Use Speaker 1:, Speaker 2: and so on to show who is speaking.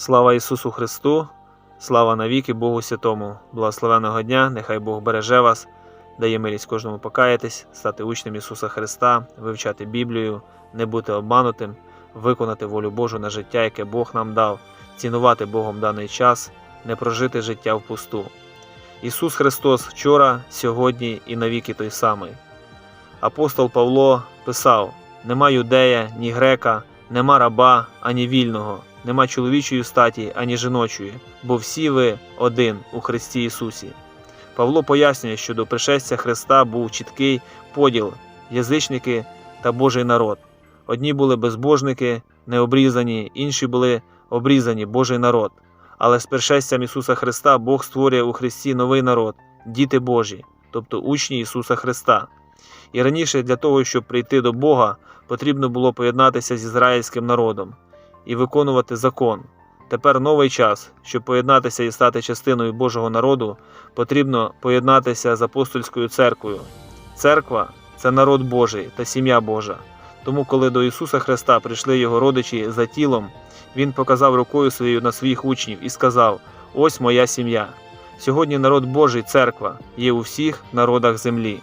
Speaker 1: Слава Ісусу Христу, слава навіки Богу Святому, благословеного дня, нехай Бог береже вас, дає милість кожному покаятись, стати учнем Ісуса Христа, вивчати Біблію, не бути обманутим, виконати волю Божу на життя, яке Бог нам дав, цінувати Богом даний час, не прожити життя впусту. Ісус Христос вчора, сьогодні і навіки той самий. Апостол Павло писав: Нема юдея, ні грека, нема раба, ані вільного, нема чоловічої статі, ані жіночої, бо всі ви один у Христі Ісусі. Павло пояснює, що до пришестя Христа був чіткий поділ язичники та Божий народ. Одні були безбожники, необрізані, інші були обрізані Божий народ. Але з пришестям Ісуса Христа Бог створює у Христі новий народ, діти Божі, тобто учні Ісуса Христа. І раніше для того, щоб прийти до Бога, потрібно було поєднатися з ізраїльським народом і виконувати закон. Тепер новий час, щоб поєднатися і стати частиною Божого народу, потрібно поєднатися з апостольською церквою. Церква це народ Божий та сім'я Божа. Тому, коли до Ісуса Христа прийшли його родичі за тілом, Він показав рукою своєю на своїх учнів і сказав: Ось моя сім'я. Сьогодні народ Божий, церква, є у всіх народах землі.